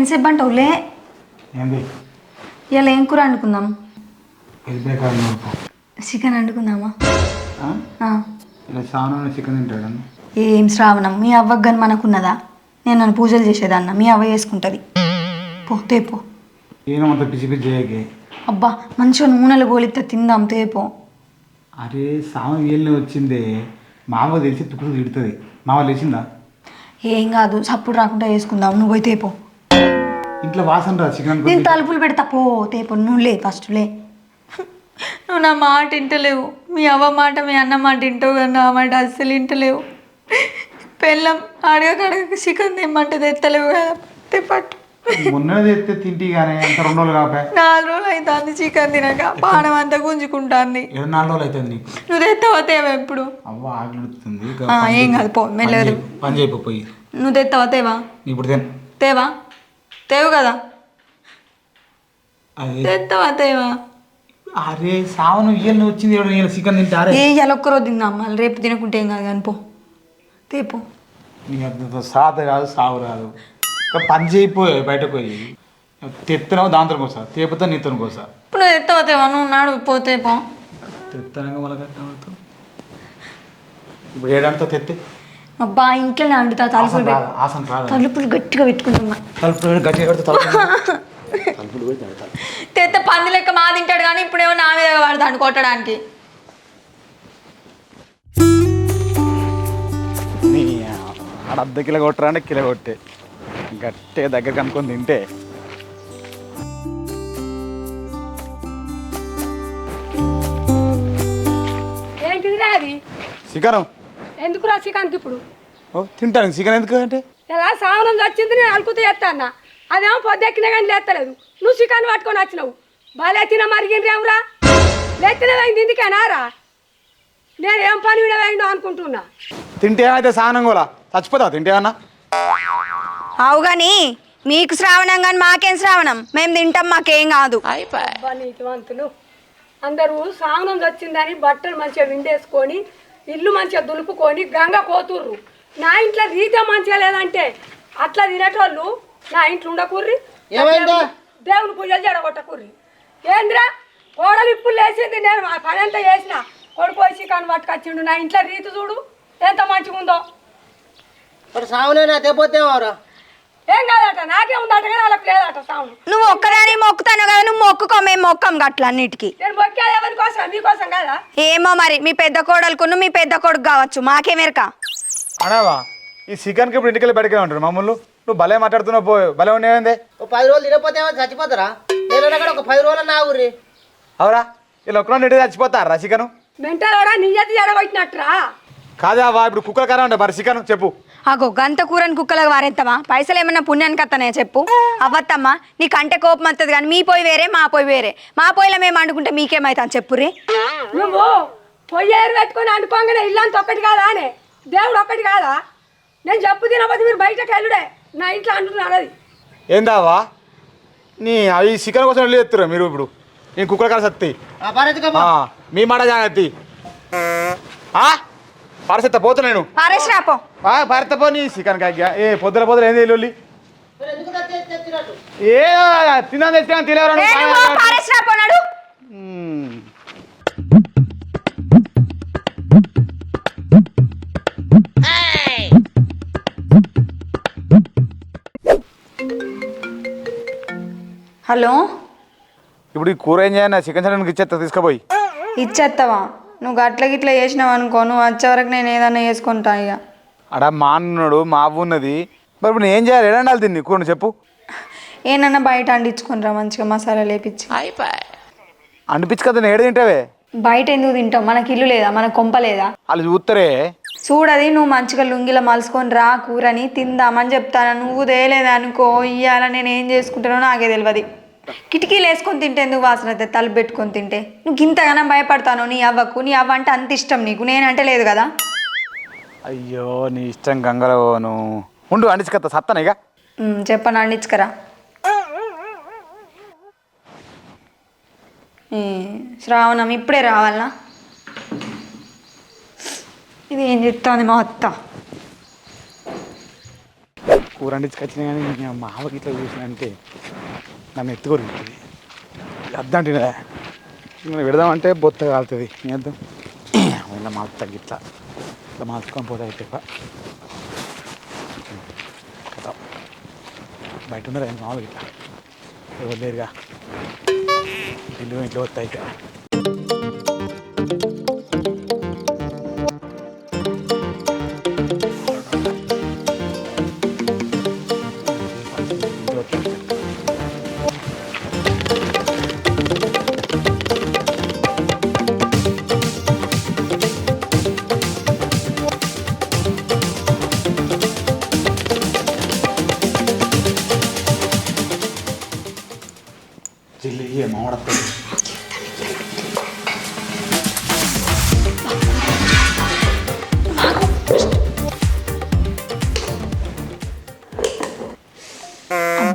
ఇంకెంతసేపు అంటావులే? ఏంది? ఇలా ఏం కూర వండుకుందాం? వెళ్ళిపోయి కాదు చికెన్ వండుకుందామా? ఆ. ఇలా చికెన్ తింటాడు ఏం శ్రావణం? మీ అవ్వకు కానీ మనకున్నదా? నేను నన్ను పూజలు చేసేదన్న. మీ అవ్వ చేసుకుంటుంది. పో తేపో. ఏమో అంత పిచ్చి పిచ్చి చేయకే. అబ్బా మంచిగా నూనెలు గోలితే తిందాం తేపో. అరే సామాన్ వీళ్ళు వచ్చిందే. మావ తెలిసి తుక్కుడు తిడుతుంది. మావ లేచిందా? ఏం కాదు సప్పుడు రాకుండా వేసుకుందాం నువ్వు పోయి తేపో. ఇంట్లో వాసన రా చికెన్ నేను తలుపులు పెడతా పో తేపో నువ్వు లే ఫస్ట్ లే. నువ్వు నా మాట వింటలేవు. మీ అవ్వ మాట మీ అన్న మాట వింటావు కానీ నా మాట అస్సలు వింటలేవు. పెళ్ళం అడగక అడగక చికెన్ తెమ్మంటే తెత్తలేవు కదా తెప్పట్టు మొన్నది ఎత్తే తింటి కానీ అంత రెండు రోజులు కాపే? నాలుగు రోజులు అవుతుంది చికెన్ తినక పానం అంతా గుంజుకుంటుంది. నాలుగు రోజులు అవుతుంది నీకు. నువ్వు తెస్తావా తేవా ఎప్పుడు? అవ్వ ఆగలుతుంది ఏం కాదు పో మెల్లగా పని చేయకపోయి నువ్వు తెస్తావా తేవా? ఇప్పుడు తేవా? తేవు కదా? తెస్తావా తేవా అరే సావను ఇయ్యలు వచ్చింది ఎవడు నేను చికెన్ తింటారే? ఏ ఇవాళ ఒక్కరోజు తిందాం. మళ్ళీ రేపు తినకుంటే ఏం కాదు కానీ పో. తేపో నీకు సాత కాదు సావు రాదు. ఇంకా పని చేయిపోయి బయటకు పోయి. తెత్తనావు దాంతో కోసా తేపుతా నీతో కోసా ఇప్పుడు నువ్వు తెస్తావా తేవా నువ్వు నాడు పోతే పో. తెత్తనంగా మళ్ళీ కట్టినవుతావు ఇప్పుడు ఏడంతా తెత్తే? అబ్బా ఇంట్లోనే వండుతా తలుపులు రాదు? ఆసన రాదు? తలుపులు గట్టిగా పెట్టుకుంటున్నా తలుపులు గట్టిగా కడితే తలుపు తలుపులు పోయి పెడతారు తెత్త పంది లెక్క మా తింటాడు కానీ ఇప్పుడేమో నా మీద పడతాడు కొట్టడానికి నీ ఆడ అర్ధ కిలో కొట్టరా అంటే కిలో కొట్టే. గట్టే దగ్గర కనుక్కొని తింటే. అది చికెన్ ఎందుకు రా చికెన్కి ఇప్పుడు? ఓ తింటాను. చికెన్ ఎందుకు అంటే? ఎలా సావనం వచ్చింది నేను అలుకుతూ చేస్తానా? అదేమో పొద్దెక్కినా కానీ లేస్తలేదు నువ్వు చికెన్ పట్టుకొని వచ్చినావు. బాగా తిన మరిగిండ్రేమ్రా లేచిన వేయింది ఇందుకేనా రా నేను ఏం పని మీద వేయండు అనుకుంటున్నా. తింటే ఏమైతే సానం కూడా. చచ్చిపోతావు? తింటే ఏమన్నా? అవు కానీ మీకు శ్రావణం కానీ మాకేం శ్రావణం? మేము తింటాం మాకేం కాదు. అబ్బా నీతివంతులు అందరూ సావనం వచ్చిందని బట్టలు మంచిగా విండేసుకొని ఇల్లు మంచిగా దులుపుకొని గంగ పోతుర్రు నా ఇంట్లో రీతే మంచిగా లేదంటే అట్లా తినేటోళ్ళు నా ఇంట్లో ఉండకూర్రి. దేవుని పూజలు జడగొట్టకూర్రి ఏంద్రా? కోడలు ఇప్పుడు లేచింది నేను ఆ పని అంతా చేసిన. కొడుకు వచ్చి కానీ పట్టుకొచ్చిండు. నా ఇంట్లో రీతి చూడు ఎంత మంచిగా ఉందో. మరి ఏం కాదట? నాకే ఉందట కానీ వాళ్ళకి లేదట సావును. నువ్వు ఒక్కదాని మొక్కుతాను కదా నువ్వు మొక్కుకో మేము మొక్కం గట్ల అన్నిటికీ. నేను కోసం మీకోసం కదా? ఏమో మరి మీ పెద్ద కోడలుకును మీ పెద్ద కొడుకు కావచ్చు. మాకేమెరక అనావా ఈ చికెన్కి ఇప్పుడు ఇంటికి బయటకే ఉంటారు మామూలు నువ్వు భలే మాట్లాడుతున్నావు పో భలే ఉండేది ఒక పది రోజులు తినపోతే చచ్చిపోతారా? నేను ఒక పది రోజులు నా ఊరి. అవురా వీళ్ళు ఒక్కరోజు ఇంటికి చచ్చిపోతారా చికెన్ మెంటలోడా నియ్యతి జడగొట్టినట్టురా కాదావా ఇప్పుడు కుక్కల కారం ఉండే మరి చికెన్ చెప్పు. అగో గంత కూరని కుక్కలకు వారెత్తమా? పైసలు ఏమన్నా పుణ్యానికి అత్తనే చెప్పు? అవ్వత్తమ్మా నీకంటే కోపం వస్తుంది కానీ మీ పోయి వేరే మా పోయి వేరే. మా పోయిలో మేము వండుకుంటే మీకేమైతాను చెప్పురి నువ్వు పొయ్యేరు పెట్టుకొని అనుకోగానే ఇల్లంతా ఒక్కటి కాదా అనే? దేవుడు ఒక్కటి కాదా? నేను చెప్పు తినకపోతే మీరు బయటకు వెళ్ళుడే. నా ఇంట్లో అంటున్నాను అది. ఏందావా నీ అవి చికెన్ కోసం వెళ్ళి ఎత్తురా మీరు ఇప్పుడు? నేను కుక్కల కారం సత్తి. మీ మాట జాగ్రత్త. పారసెత్త పోతా నేను. పారేసి రాపో పారత పో నీ చికెన్ కాగ్య ఏ పొద్దున పొద్దున ఏంది లొల్లి ఏ తిన్నా తెచ్చినా పారేసి నాడు. హలో? ఇప్పుడు ఈ కూర ఏం చేయాలి? చికెన్ సెంటర్కి ఇచ్చేస్తా తీసుకుపోయి. ఇచ్చేస్తావా నువ్వు గట్ల గిట్ల చేసినావు అనుకో నువ్వు వచ్చే వరకు నేను ఏదన్నా చేసుకుంటా ఇక అడా మా అన్నాడు మా అవ్వ ఉన్నది. మరి ఇప్పుడు నేను ఏం చేయాలి? ఏడండాలి తిన్ని కూర చెప్పు. ఏనన్నా బయట అండించుకునిరా మంచిగా మసాలా లేపించి అనిపించు కదా నేను ఏడు తింటావే? బయట ఎందుకు తింటావు? మనకి ఇల్లు లేదా? మనకు కొంప లేదా? వాళ్ళు చూస్తారే చూడది నువ్వు మంచిగా లుంగిలో మలుసుకొని రా కూరని తిందామని చెప్తాను. నువ్వు తేలేదా అనుకో ఇయ్యాల నేను ఏం చేసుకుంటానో నాకే తెలియదు కిటికీలు వేసుకొని తింటే ఎందుకు వాసన అవుతుంది తలుపు పెట్టుకొని తింటే. నువ్వు ఇంతగానో భయపడతాను నీ అవ్వకు నీ అవ్వ అంటే అంత ఇష్టం నీకు. నేనంటే లేదు కదా? అయ్యో నీ ఇష్టం గంగరవను ఉండు అండించుకత్తా సత్తాను ఇక? చెప్పను అండించుకరా శ్రావణం ఇప్పుడే రావాలనా ఇది ఏం చెప్తాంది మా అత్త? కూర వండించుకొచ్చినా కానీ మా ఆవకి ఇట్లా చూసినంటే నన్ను ఎత్తుకొరుగుతుంది అద్దంటే నేను పెడదామంటే బొత్త కాలుతుంది. ఏద్దాం ఇలా మాలుతాం ఇట్లా ఇట్లా మార్చుకొని పోతే అయితే కదా బయట ఉన్నారు ఏం మామూలుగా ఇట్లా ఎవరు లేరుగా. ఇల్లు ఇంట్లో వస్తాయి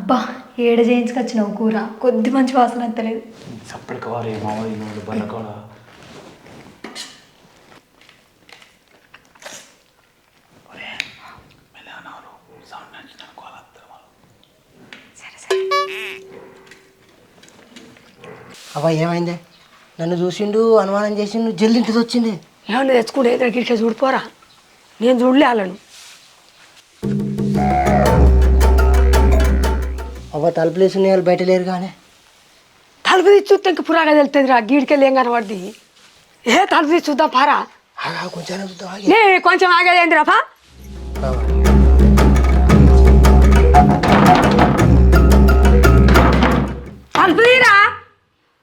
అబ్బా ఏడ చేయించుకొచ్చినావు కూర? కొద్ది మంచి వాసన ఎత్తలేదు. కావాలి మామూలు బల్లకోడ అవ్వ ఏమైంది? నన్ను చూసిండు అనుమానం చేసిండు జల్ది ఇంటికి వచ్చింది ఏమన్నా తెచ్చుకుంటే ఇక్కడికి ఇట్లా చూడిపోరా నేను చూడలే వాళ్ళను. అవ్వ తలుపులు వేసి వాళ్ళు బయట లేరు కానీ. తలుపు తీసి చూస్తే ఇంక పురాగా తెలుస్తుంది రా గీడికెళ్ళి ఏం కనబడింది ఏ తలుపు తీసి చూద్దాం పారా. ఆగా కొంచెం చూద్దాం ఆగి. నే కొంచెం ఆగేదేంది రాపా. తలుపు తీరా?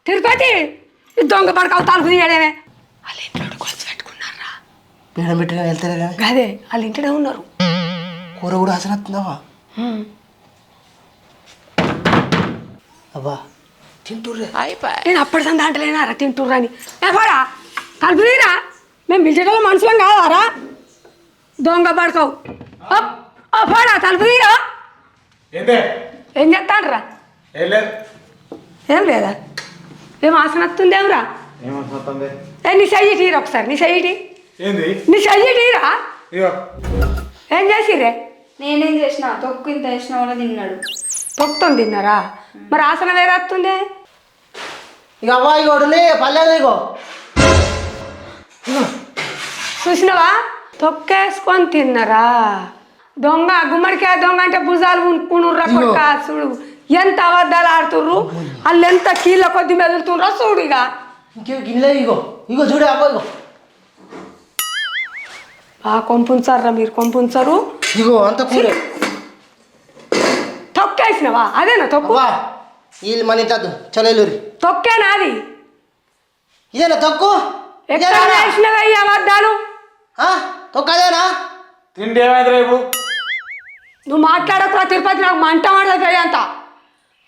తిరుపతి? ఈ దొంగ పడకావు తలుపు తీయడమే. వాళ్ళ ఇంట్లో కొంచెం పెట్టుకున్నారా? పీడ పెట్టిన వెళ్తారు కానీ గదే వాళ్ళ ఇంట్లోనే ఉన్నారు. కూర కూడా అసలు వస్తుందవ్వా అవ్వా తింటుర్రే. నేను అప్పటి సంది అంటలేనారా తింటుర్రని ఏ పోరా తలుపు తీరా? మేము పిలిచేటోళ్ళ మనుషులం కాదారా దొంగ పడకావు. ఓ పోరా తలుపు తీరా? ఏందే? ఏం చెప్తానరా ఏం లేదు. ఏం ఆసన వస్తుందేమ్రా ఏ నీ చెయ్యి తీరా ఒకసారి నీ చెయ్యి. ఏంది? నీ చెయ్యి తీరా? ఇగో. ఏం చేసిరే నేనేం చేసిన తొక్కు ఇంత వేసిన వాళ్ళు తిన్నాడు. తొక్కుతుంది తిన్నారా? మరి ఆసన వేరే వస్తుంది ఇక అవ్వ ఇక వడలే పర్లేదు ఇగో. చూసినవా? తొక్కేసుకొని తిన్నారా? దొంగ గుమ్మడికాయ దొంగ అంటే భుజాలు ఉనుకునుర్రా కొడుక చూడు. ఎంత అబద్ధాలు ఆడుతుర్రు? వాళ్ళు ఎంత కీళ్ళ కొద్ది మెదులుతుండ్రో చూడు ఇక. ఇంకే ఇగో ఇగో చూడే అవ్వ ఇగో. బాగా కొంపుంచారా మీరు కొంపుంచరు. ఇగో అంత కూరే. తొక్కేసినవా అదేనా తొక్కు? వీళ్ళు మన ఇంట్లో చలేలూరి. తొక్కేనా అది? ఇదేనా తొక్కు? ఎక్కడ ఇదేనా? అబద్ధాలు ఆ? తొక్కు అదేనా తిండి ఏమైందిరా ఇప్పుడు నువ్వు మాట్లాడకురా తిరుపతి నాకు మంట పడుతుంది అంత.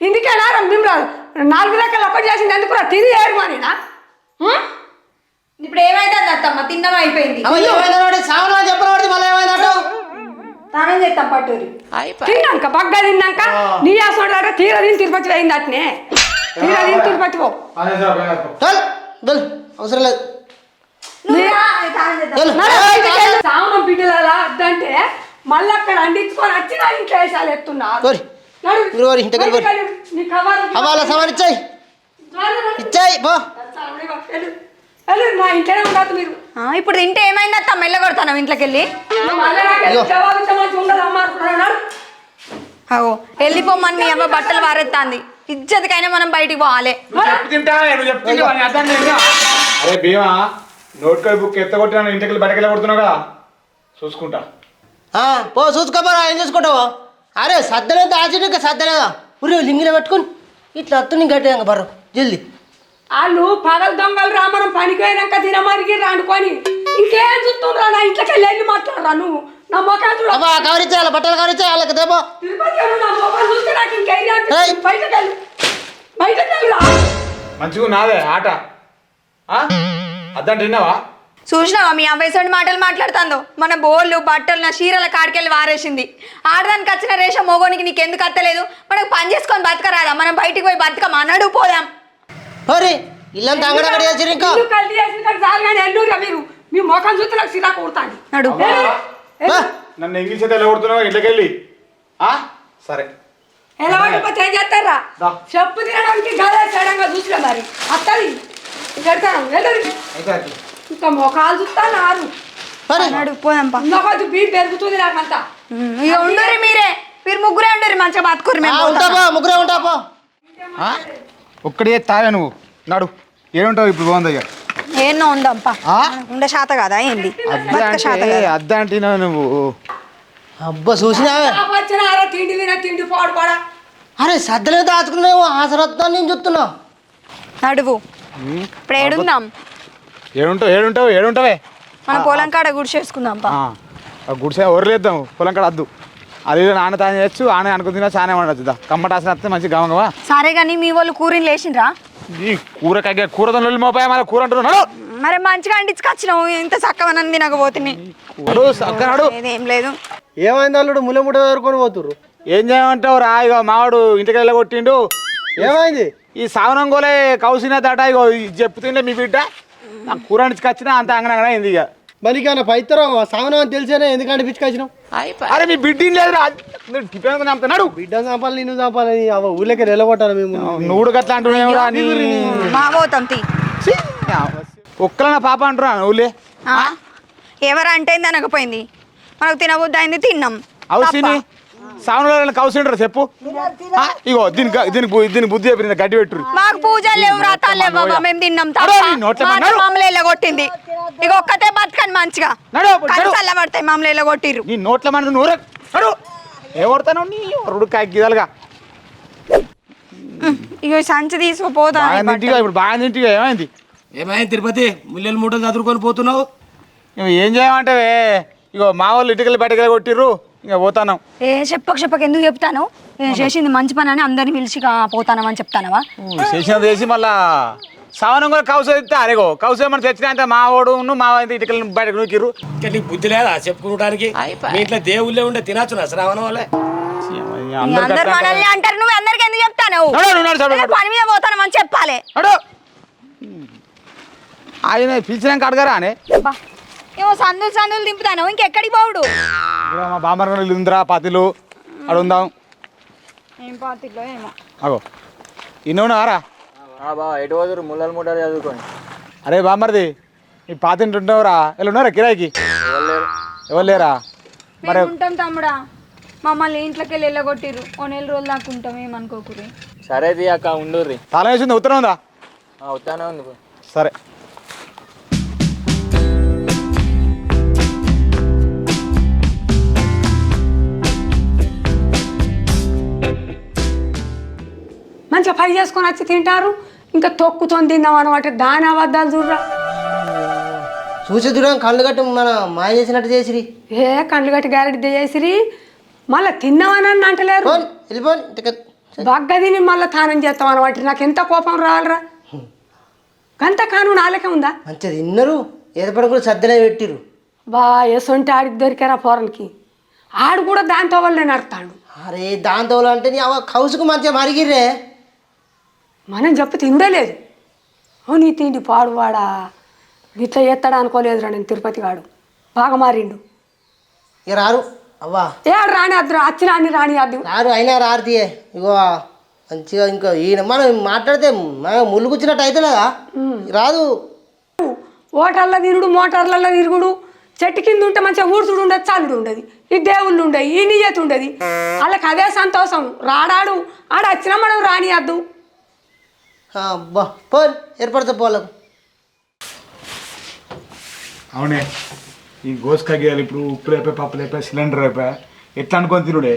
ఇందుకేనా మిమ్మల్ని నాలుగు రకాలు ఒకటి చేసింది ఎందుకురా? తిరిగి ఏరుమానేనా ఇప్పుడు ఏమైతుంది అత్తమ్మ? తిన్నమా అయిపోయింది. సావన మళ్ళీ ఏమైందట తానేం చేస్తాం పట్టూరి తిన్నాక బగ్గా తిన్నాక నీ ఆసోడాట తీర తిని తిరుపతి అయింది అట్నే. తీర తిని తిరుపతి పో. అవసరం లేదు. సావనం బిడ్డలా అద్దంటే మళ్ళీ అక్కడ అండించుకొని వచ్చి నా ఇంట్లో వేసాలు ఎత్తున్నారు ఓరి నడు. మీరు ఓరి, ఇంటికి వెళ్ళి ఓరి. బయటికి వెళ్ళు. నీ కవర్ అవ్వాల సామాన్ ఇచ్చాయి. ఇచ్చాయి బో వెళ్ళు, నా ఇంట్లోనే ఉండదు మీరు. ఆ, ఇప్పుడు తింటే ఏమైంది అత్త? మెల్లగొడతాను ఇంట్లోకి వెళ్ళి మళ్ళీ నాకు జవాబు అగో వెళ్ళిపోమని మీ అమ్మ బట్టలు వారెత్తాంది. ఇజ్జతికైనా మనం బయటికి పోవాలి. చెప్పు తింటా నువ్వు చెప్పు తింటా అని అర్థం లేదు ఇంకా. అరే భీమా నోట్కాయ బుక్ ఎత్తగొట్టిన ఇంటికి వెళ్ళి బయటకు వెళ్ళగొడుతున్నావు కదా? చూసుకుంటా. ఆ, పో చూసుకోపోరా ఏం చూసుకుంటావు? అరే సద్దలేదు ఆచిడిక సద్దలేదా ఉరి లింగిన పెట్టుకొని. ఇట్లా అత్తుని గట్టిగా బర్రు జల్దీ. వాళ్ళు పగల దొంగలు రా మనం పనికి పోయినాక తినమరిగి రానుకొని ఇంకేం చూస్తుండ్రా నా ఇంట్లోకి వెళ్ళి వెళ్ళి మాట్లాడరా నువ్వు? నా మొఖం చూడ. వాళ్ళ బట్టలు కవరిచ్చాయి వాళ్ళకి దేపో తిరుపతి వెళ్ళు, నా మొఖం చూస్తే నాకు ఇంకేం ఏయ్. అనిపిస్తుంది. బయటకు వెళ్ళు బయటకు వెళ్ళురా మంచిగా నాదే ఆట. ఆ? అద్దంటే విన్నావా? చూసినావా మీ అవ్వేసండి మాటలు మాట్లాడుతుందో? మన బోళ్ళు బట్టలు నా చీరల కాడికెళ్ళి వారేసింది. ఆడదానికి వచ్చిన రేష మోగోనికి నీకు ఎందుకు అత్తలేదు? మనకు పని చేసుకొని బతకరాదా? మనం బయటికి పోయి బతకమా? నడు పోదాం. హరి ఇల్లంతా అంగడగడ చేసిరు ఇంకా? ఇల్లు కల్తీ చేసిన కాడ చాలు కానీ ఎల్లురా మీరు? మీ మొఖం చూస్తే నాకు సిరా కొడతాండి నడు. అమ్మా, బా. నన్ను ఇంగ్లీష్ అయితే వెళ్ళగొడుతున్నావు ఇంట్లోకి వెళ్ళి ఆ? సరే. ఎలా పడిపోతే ఏం చేస్తారా? దా. చెప్పు తినడానికి గదే సడంగా చూసినా మరి. అత్తది. పెడతాను వెళ్ళరు అయితే అది. ఇంకా మొఖాలు చూస్తా నారు. సరే నడు పోదాంపా. ఇంకొక బీ పెరుగుతుంది నాకంతా ఉమ్, ఇక ఉండరు మీరే. మీరు ముగ్గురే ఉండరు మంచిగా బతుకురు ఆ, మేము ఉంటాపా ముగ్గురే ఉంటాపా ఆ? ఒక్కడే తావే నువ్వు. నడు ఏడుంటావు ఇప్పుడు బాగుంది ఇక ఏన్నో ఉందాంపా ఆ? ఉండే శాత కదా ఏంది? అద్దా బతక శాత కదా? అద్దా నువ్వు. అబ్బా చూసినావే? వచ్చిన ఆరా తిండి తిన తిండి పాడు కూడా అరే సద్దలే దాచుకున్నావు. నేను చెప్తున్నా నడువు. ఇప్పుడు ఏడుందాం. ఏడుంటావు ఏడుంటావు ఏడుంటావే? మన పొలం కాడ గుడిసేసుకుందాంపా ఆ, గుడిసె ఒరలేద్దాం పొలం కాడ వద్దు అది నాన్న తాను చేయొచ్చు ఆన అనుకుని తిన్నా చాలా ఉండొచ్చు కమ్మటాసిన వస్తే మంచి గమగమా సరే కానీ మీ వాళ్ళు కూరని లేచిండ్రా? ఈ కూర కగ్గ కూరతో నొల్లి మోపాయ మళ్ళీ కూర అంటున్నాడు మరి మంచిగా అంటించుకొచ్చినావు ఇంత చక్కవనని తినకపోతుంది ఏం లేదు. ఏమైంది అల్లుడు? ముట్ట దొరుకొని పోతుర్రు. ఏం చేయమంటావు రా ఇగో మావాడు ఇంటికి వెళ్ళ కొట్టిండు ఏమైంది? ఈ సావనం గోలే కౌసిన దాట ఇగో ఇది చెప్తుండే మీ బిడ్డ. నాకు కూర అంటించుకొచ్చినా అంత అంగనంగా అయింది ఇక మరికన్నా పైతరం సామనం అని తెలిసేనే ఎందుకంటే పిచ్చుకొచ్చినావు? అరే మీ బిడ్డ లేదురా. టిఫిన్ నమ్ముతున్నాడు బిడ్డను చంపాలి నిన్ను చంపాలి అవ్వ ఊళ్ళకి నిలబట్టాలి మేము. నువ్వు గట్లా నీ తీ. ఒక్కల పాప అంటున్నా ఆ? ఎవరు అంటే అనకపోయింది? మనకు తినబుద్ధి అయింది తిన్నాం. అవుసిని? సావనంలో కౌసింటారు చెప్పు. ఇగో దీనికి దీనికి బు- దీనికి బుద్ధి చెప్పి గడ్డి పెట్టుర్రి. మాకు పూజలు లేవు వ్రతాలు లేవు బాబా మేము తిన్నాం. మామూలు కొట్టింది ఇక ఒక్కతే బతకని మంచిగా. నడు, నడు. కనసల్ల పడతాయి మామూలు కొట్టిర్రు నీ నోట్ల మన నూరే ఏ కొడతాను నీ రుడు గిదలుగా. ఇక సంచి తీసుకుపోతా ఇప్పుడు బాగా తింటిగా ఏమైంది? ఏమైంది తిరుపతి? ముల్లెలు మూటలు చదువుకొని పోతున్నావు? ఇగో ఏం చేయమంటావే? ఇగో మా వాళ్ళు ఇటుకలు బయటకెళ్ళి కొట్టిర్రు ఇంకా పోతాను. ఏ చెప్పక చెప్పక. ఎందుకు చెప్తాను? నేను చేసింది మంచి పని అని అందరిని పిలిచి కా- పోతానమని చెప్తానవా? చేసినది చేసి మళ్ళా సావనం కూడా కౌసు ఎత్తే అరేగో. కౌసు ఏమన్నా తెచ్చినా మా వాడు మా ఇటుకలు బయటకు నూకిర్రు. ఇంకా నీకు బుద్ధి లేదా చెప్పుకోవడానికి మీ ఇంట్లో దేవుళ్ళే ఉండే తినచ్చు నా శ్రావణం వల్లే అందరు మనల్ని అంటారు నువ్వు అందరికి ఎందుకు చెప్తాను. పని మీద పోతానమని చెప్పాలి. అడు ఆయన పిలిచినాక అడగరా అనే ఏమో సందులు సందులు దింపుతాను ఇంకెక్కడికి పోవుడు? ఇక్కడ మా బామ్మర్ ఇల్లు ఉందిరా పాతిలు అక్కడ ఉందాం. ఏం పాతిలో ఏమో. అగో. ఇన్ని ఉన్నారా బాబా ఎటు పోదురు ముళ్ళలు ముట్టలు చదువుకొని. అరే బామ్మర్ది ఈ ఉంటావురా వీళ్ళు ఉన్నారా కిరాయికి? ఎవరు లేరా. మరి ఉంటాం తమ్ముడా. మమ్మల్ని ఇంట్లోకి వెళ్ళి వెళ్ళగొట్టిర్రు. ఓ నెల రోజులు దాకా ఉంటాం ఏమనుకోకురి సరే అక్క ఉండుర్రి. తాళం వేసింది ఉత్తరం ఉందా? అవుతానే ఉంది. సరే. మంచిగా పని చేసుకొని వచ్చి తింటారు. ఇంకా తొక్కుతోని తిందాం అనమాట దాని అబద్ధాలు చూడరా. చూసి దూరం కళ్ళు కట్టి మన మాయ చేసినట్టు చేసిరి. ఏ కండ్లు గట్టి గ్యారెంటీ చేసిరి. మళ్ళీ తిన్నామని అంటలేరు. బగ్గ తిని మళ్ళీ తానం చేస్తాం అనమాట నాకు ఎంత కోపం రావాలరా. గంత కాను నాలకే ఉందా? మంచిగా తిన్నారు. ఏర్పడి కూడా సద్దనే పెట్టిరు బా ఎసొంటి ఆడికి దొరికారా పోరనికి ఆడు కూడా దాంతో వల్లే నడతాడు. అరే దాంతో అంటే కౌసుకు మంచిగా మరిగిర్రే. మనం చెప్పు తిందలేదు ఓ నీ తిండి పాడువాడా గిట్ల చేస్తాడా అనుకోలేదురా నేను తిరుపతి వాడు. బాగా మారిండు. ఇక రారు. అవ్వా. ఏడు రాని అద్దు అచ్చి రాని రాని అద్దు. రారు అయినా రారుతీయే ఇగో మంచిగా ఇంకా ఈయన మనం మాట్లాడితే మన ముళ్ళు కూర్చున్నట్టు అవుతుందా రాదు. ఓటర్ల తిరుగుడు మోటార్లలో తిరుగుడు చెట్టు కింద ఉంటే మంచిగా ఊడ్చుడు ఉండదు చల్లుడు ఉండదు. ఈ దేవుళ్ళు ఉండదు ఈ నియత ఉండదు. వాళ్ళకి అదే సంతోషం. రాడాడు ఆడ వచ్చినా మనం రానియద్దు అబ్బా పోన్ ఏర్పడితే పోలకు అవునే ఈ గోసుకా గేయాలి ఇప్పుడు ఉప్పు లేపే పప్పు లేపే సిలిండర్ లేపే ఎట్లా అనుకొని తినుడే?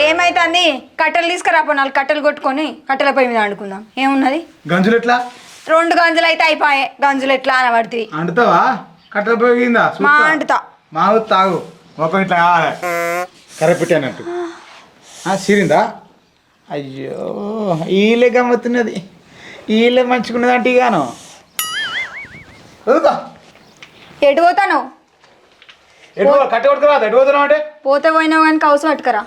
ఏమైతుంది? కట్టెలు తీసుకురాపో నాలుగు కట్టెలు కొట్టుకొని కట్టెల పొయ్యి మీద వండుకుందాం. ఏమున్నది? గంజులు ఎట్లా? రెండు గంజులు అయితే అయిపోయాయి. గంజులు ఎట్లా అనబడుతుంది అంటుతావా? కట్టెల పోయిందా మా అంటుతా. మా తాగు. మొక్క ఇట్లా కావాలి. కరెక్ట్ సిరిందా? అయ్యో ఈలే గమ్మత్తున్నది ఈలే మంచుకున్నది అంటే ఇగాను. వదులుతా ఎటు పోతాను? పోతే పోయినావు కానీ కౌసు పట్టుకరా.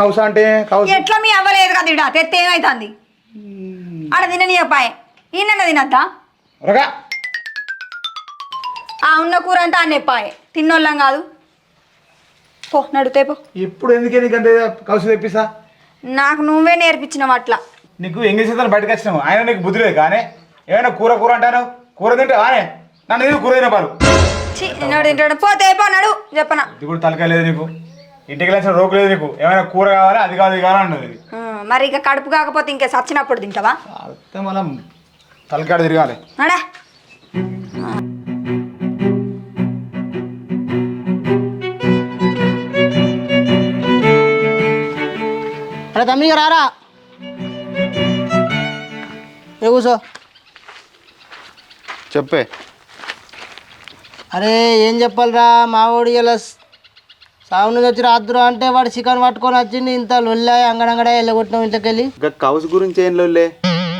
కౌస అంటే కౌస. ఎట్లా మీ అవ్వలేదు కదా ఇడ? తెత్తే ఏమైతుంది? ఆడ తినని చెప్పాయి ఈయన తినద్దా? రగా. ఆ ఉన్న కూర అంతా అన్న చెప్పాయి తిన్నోళ్ళం కాదు. పో నడుతే పో. ఇప్పుడు ఎందుకే నీకంటే కౌసు తెప్పిస్తా? నాకు నువ్వే నేర్పించినవు అట్లా. నీకు ఎంగేజ్ చేద్దాం బయటకు వచ్చినావు ఆయన నీకు బుద్ధి లేదు. కానీ ఏమైనా కూర కూర అంటాను కూర తింటే ఆనే నన్ను ఇది కూర తినపారు చి నడు తింటాడు. పోతే పో నడు చెప్పనా. ఇది కూడా తలకాయ లేదు నీకు. ఇంటికి వెళ్ళిన రోకు లేదు నీకు. ఏమైనా కూర కావాలి? అది కావాలి ఇది కావాలి అన్నది. మరి ఇక కడుపు కాకపోతే ఇంకా సచ్చినప్పుడు తింటావా? అయితే మనం తలకాడ తిరగాలి. నడా. అరే తమ్మి రారా? ఏ కూసో. చెప్పే. అరే ఏం చెప్పాలిరా? మావాడు ఇలా సాగు నుంచి వచ్చి రాత్రురా అంటే వాడు చికెన్ పట్టుకొని వచ్చింది ఇంత లొల్లా అంగడంగడే వెళ్ళగొట్టినాం ఇంట్లోకి వెళ్ళి ఇంకా కౌసు గురించి ఏం లోలే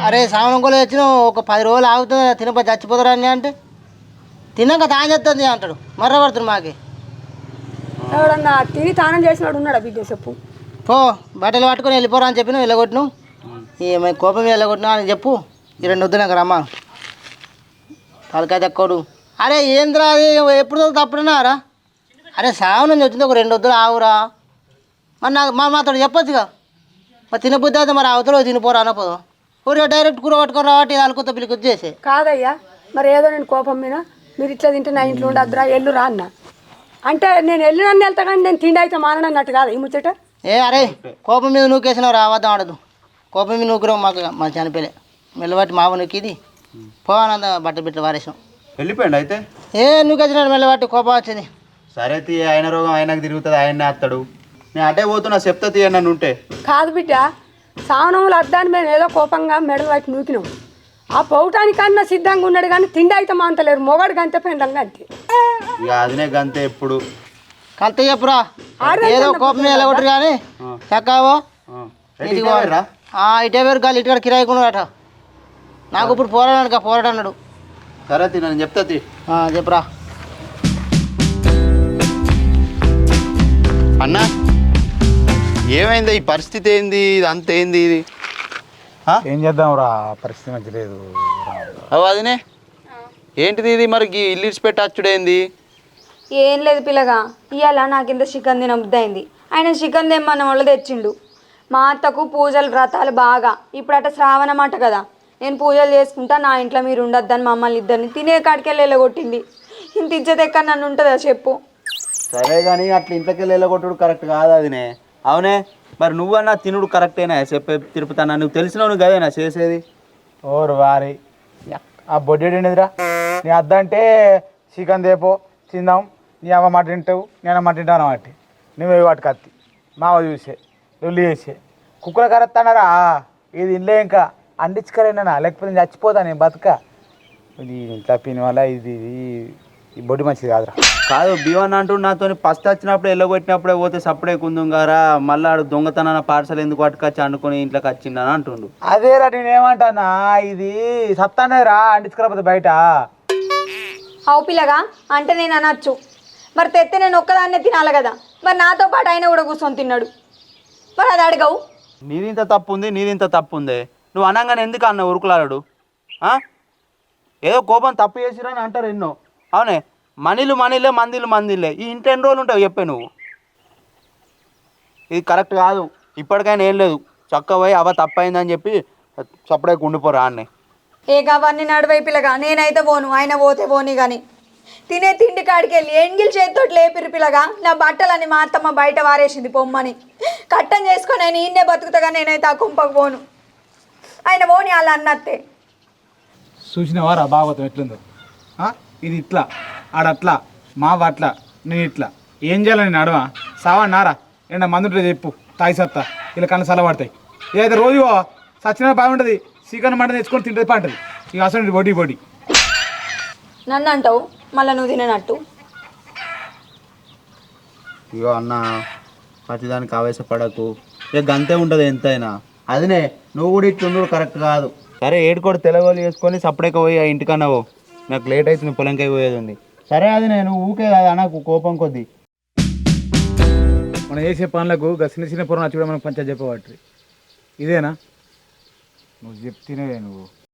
అరే సావనం కూడా వచ్చిన ఒక పది రోజులు ఆగుతుంది? తినపో చచ్చిపోతారా అని అంటే? తిన్నాక తాను చేస్తుంది అంటాడు. మర్ర పడుతుంది మాకి. ఎవడన్నా తిని తానం చేసినాడు ఉన్నాడా? బిడ్డ చెప్పు. పో బట్టలు పట్టుకొని వెళ్ళిపోరా అని చెప్పిన వెళ్ళగొట్టినావు. ఏమై కోపం వెళ్ళగొట్టినా అని చెప్పు. ఈ రెండు వద్దు నాకు రమ్మా తలకాయ తక్కువడు అరే ఏంద్రా అది? ఎప్పుడు తప్పుడున్నారా అరే సాగు నుంచి వచ్చింది ఒక రెండు వద్దులు ఆవురా. మరి నాకు మా మాతో చెప్పొచ్చుగా. మరి తినబుద్ధి అయితే మరి అవతల తినిపోరా అనపోదు ఊరిగా డైరెక్ట్ కూర పట్టుకొని రావట్టి అలకొత్త పిలికి వచ్చేసి కాదయ్యా మరి ఏదో నేను కోపం మీద మీరు ఇట్లా తింటే నా ఇంట్లో ఉండద్దురా ఎల్లు రా అన్న. అంటే నేను ఎల్లు నన్ను వెళ్తా కానీ నేను తిండి అయితే మానన్నట్టు కాదు ఈ ముచ్చట. ఏ అరే కోపం మీద నూకేసినావు రావద్దాం ఆడదు. కోపం మీద నూకురావు మాకు మా చనిపోలే మెల్లబట్టి మావ నూకిది పోవానంద బట్ట బిట్ట వారేసాం వెళ్ళిపోయాడు అయితే? ఏ నూకేసినాడు మెల్లబట్టి కోపం వచ్చింది. సరే తీ ఆయన రోగం ఆయనకు తిరుగుతుంది ఆయన్నే అత్తాడు నేను అటే పోతున్నా చెప్తా తీయ నన్ను ఉంటే కాదు బిడ్డ సావనంలో అద్దాన్ని మేము ఏదో కోపంగా మెడలు వాటి నూకినాం. ఆ పోవటానికన్నా సిద్ధంగా ఉన్నాడు కానీ తిండి అయితే మాంతలేరు మొగడు గంతే పెండంగా అంతే. ఇక అదినే గంతే ఎప్పుడు. కల్త చెప్పురా ఏదో కోపం మీద వెళ్ళగొట్టరు కానీ చక్కావో ఆ. ఇటే వేరు గాలి ఇటుకాడ కిరాయి కొన్నాడట నాకు ఇప్పుడు పోరాడాడు పోరాడు అన్నాడు సరే తీ నేను చెప్తా తీ. ఆ, చెప్పురా. అన్న ఏమైంది? ఈ పరిస్థితి ఏంది? ఇది అంత ఏంది ఇది? ఆ? ఏం చేద్దాం రా పరిస్థితి మంచి లేదు. అవు అదినే. ఏంటిది ఇది? మరి గీ ఇల్లు ఇడిచిపెట్టి అచ్చుడేంది ఏం లేదు పిల్లగా. ఇవాళ నాకు ఇంత చికెన్ తినబుద్దయింది ఆయన చికెన్ తెమ్మన్న వాళ్ళు తెచ్చిండు. మా అత్తకు పూజలు వ్రతాలు బాగా. ఇప్పుడు అట శ్రావణం అంట కదా. నేను పూజలు చేసుకుంటా నా ఇంట్లో మీరు ఉండొద్దని మమ్మల్ని ఇద్దరిని తినే కాడికెళ్ళి వెళ్ళగొట్టింది. ఇంత ఇజ్జత్ ఎక్కడ నన్ను ఉంటుందా చెప్పు. సరే కానీ అట్లా ఇంట్లోకి వెళ్ళగొట్టుడు కరెక్ట్ కాదు అదినే. అవునే మరి నువ్వన్నా తినుడు కరెక్టేనా? చెప్పే తిరుపతన్నా నువ్వు తెలిసినావు నువ్వు కదేనా చేసేది? ఓరు వారి. ఆ బొడ్డేడు ఏంటిదిరా నీ అద్ద అంటే చికెన్ దేపో తిందాం. నీ అవ్వ మాట తింటావు నేను మాట తింటాను అన్నమాట. నువ్వే వాటి కత్తి మావ చూసే. లొల్లి చేసే కుక్కల కరెత్తన్నారా ఇది ఇల్లే ఇంకా. అండించుకరేనా లేకపోతే నేను చచ్చిపోతా నేను బతుక. ఇది ఇంట్లో పిని వల్ల ఇది ఇది ఈ బొడ్డి మంచిది కాదురా. కాదు బివన్ అంటూ నాతో ఫస్ట్ వచ్చినప్పుడు ఎల్లగొట్టినప్పుడే పోతే సప్పుడే కుందుం గారా మళ్ళీ ఆడు దొంగతనాన పార్సల్ ఎందుకు పట్టుకొచ్చి అనుకుని ఇంట్లోకి వచ్చిందని అంటుండు. అదేరా నేనేమంటానా ఇది సత్తానేరా అండించుకురాపోతే బయట. అవు పిల్లగా అంటే నేను అనొచ్చు. మరి తెత్తే నేను ఒక్కదాన్నే తినాలి కదా. మరి నాతో పాటు ఆయన కూడా కూర్చొని తిన్నాడు. మరి అది అడగవు. నీదింత తప్పు ఉంది నీదింత తప్పు ఉంది నువ్వు అనగానే ఎందుకు అన్న ఉరుకులాడు? ఏదో కోపం తప్పు చేసిరని అంటారు ఎన్నో. అవునే? మనీలు మనీలే మందిలు మందిలే. ఈ ఇంటి ఎన్ని రోజులు ఉంటావు చెప్పే నువ్వు? ఇది కరెక్ట్ కాదు. ఇప్పటికైనా ఏం లేదు. చక్క పోయి అవ తప్పైందని చెప్పి సప్పుడే ఉండిపోరా అన్నీ ఏ అవన్నీ నడువై పిల్లగా? నేనైతే పోను. ఆయన పోతే పోని కానీ తినే తిండి కాడికి వెళ్ళి ఎంగిల్ చేతితో లేపిరి పిల్లగా. నా బట్టలని మా అత్తమ్మ బయట వారేసింది పొమ్మని కట్టం చేసుకొని నేను ఈయన్నే బతుకుతాగా నేనైతే ఆ కుంపకు పోను. ఆయన పోని వాళ్ళ అన్నత్తే. చూసినవా రా భాగవతం ఎట్లుందో? ఆ? ఇది ఇట్లా ఆడట్లా మావ అట్లా నేను ఇట్లా ఏం చేయాలి నేను అడవా సావా నారా? ఏమన్నా మందు ఉంటే చెప్పు తాగి సత్తా. ఇలా కన్నా సలబడతాయి ఏదైతే రోజు సచిన బాగుంటుంది చికెన్ మటన్ తెచ్చుకొని తింటుంది పంటది ఇక అసలు బొడి బొడి నన్ను అంటావు? మళ్ళీ నువ్వు తిననట్టు. ఇగో అన్న ప్రతిదానికి ఆవేశపడకు. ఇక గంతే ఉంటుంది ఎంతైనా. అదినే నువ్వు కూడా ఇట్లుండు కరెక్ట్ కాదు. సరే ఏడుకోడు తెలగోలు చేసుకొని సపరేట్గా పోయి ఆ ఇంటికన్నా పో. నాకు లేట్ అవుతుంది పొలంకై పోయేది ఉంది. సరే అది నేను ఊకే కాదు నాకు కోపం కొద్ది. మనం చేసే పనులకు గా చిన్న చిన్న పొరం వచ్చి కూడా మనకు పంచాయతీ చెప్పబట్టి. ఇదేనా? నువ్వు చెప్తేనే నువ్వు.